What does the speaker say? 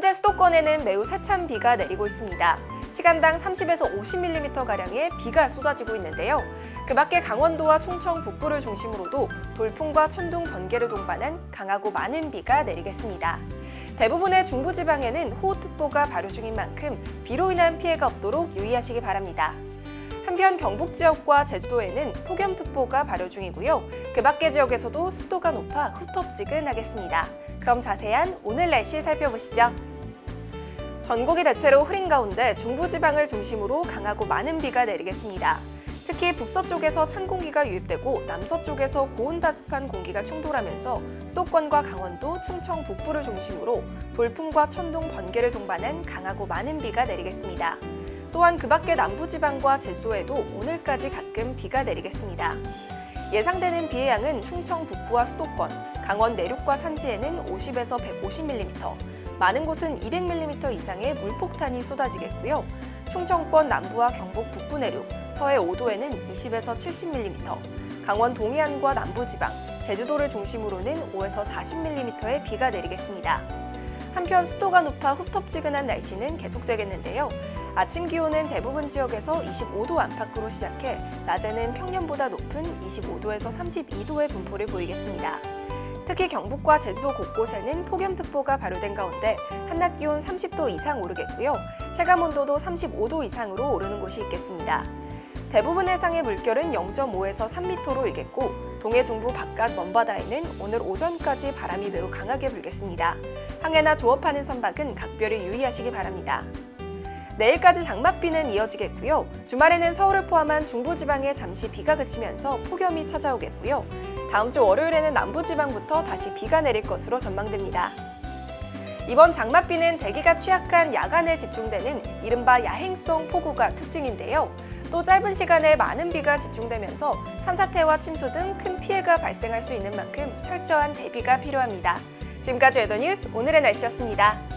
수도권에는 매우 세찬 비가 내리고 있습니다. 시간당 30에서 50mm 가량의 비가 쏟아지고 있는데요. 그 밖에 강원도와 충청 북부를 중심으로도 돌풍과 천둥, 번개를 동반한 강하고 많은 비가 내리겠습니다. 대부분의 중부지방에는 호우특보가 발효 중인 만큼 비로 인한 피해가 없도록 유의하시기 바랍니다. 한편 경북 지역과 제주도에는 폭염특보가 발효 중이고요. 그 밖의 지역에서도 습도가 높아 후텁지근하겠습니다. 그럼 자세한 오늘 날씨 살펴보시죠. 전국이 대체로 흐린 가운데 중부지방을 중심으로 강하고 많은 비가 내리겠습니다. 특히 북서쪽에서 찬 공기가 유입되고 남서쪽에서 고온다습한 공기가 충돌하면서 수도권과 강원도, 충청 북부를 중심으로 돌풍과 천둥, 번개를 동반한 강하고 많은 비가 내리겠습니다. 또한 그 밖의 남부지방과 제주도에도 오늘까지 가끔 비가 내리겠습니다. 예상되는 비의 양은 충청 북부와 수도권, 강원 내륙과 산지에는 50에서 150mm, 많은 곳은 200mm 이상의 물폭탄이 쏟아지겠고요. 충청권 남부와 경북 북부 내륙, 서해 5도에는 20에서 70mm, 강원 동해안과 남부지방, 제주도를 중심으로는 5에서 40mm의 비가 내리겠습니다. 한편 습도가 높아 후텁지근한 날씨는 계속되겠는데요. 아침 기온은 대부분 지역에서 25도 안팎으로 시작해 낮에는 평년보다 높은 25도에서 32도의 분포를 보이겠습니다. 특히 경북과 제주도 곳곳에는 폭염특보가 발효된 가운데 한낮 기온 30도 이상 오르겠고요. 체감 온도도 35도 이상으로 오르는 곳이 있겠습니다. 대부분 해상의 물결은 0.5에서 3m로 일겠고 동해 중부 바깥 먼바다에는 오늘 오전까지 바람이 매우 강하게 불겠습니다. 항해나 조업하는 선박은 각별히 유의하시기 바랍니다. 내일까지 장맛비는 이어지겠고요. 주말에는 서울을 포함한 중부지방에 잠시 비가 그치면서 폭염이 찾아오겠고요. 다음 주 월요일에는 남부지방부터 다시 비가 내릴 것으로 전망됩니다. 이번 장맛비는 대기가 취약한 야간에 집중되는 이른바 야행성 폭우가 특징인데요. 또 짧은 시간에 많은 비가 집중되면서 산사태와 침수 등 큰 피해가 발생할 수 있는 만큼 철저한 대비가 필요합니다. 지금까지 웨더뉴스 오늘의 날씨였습니다.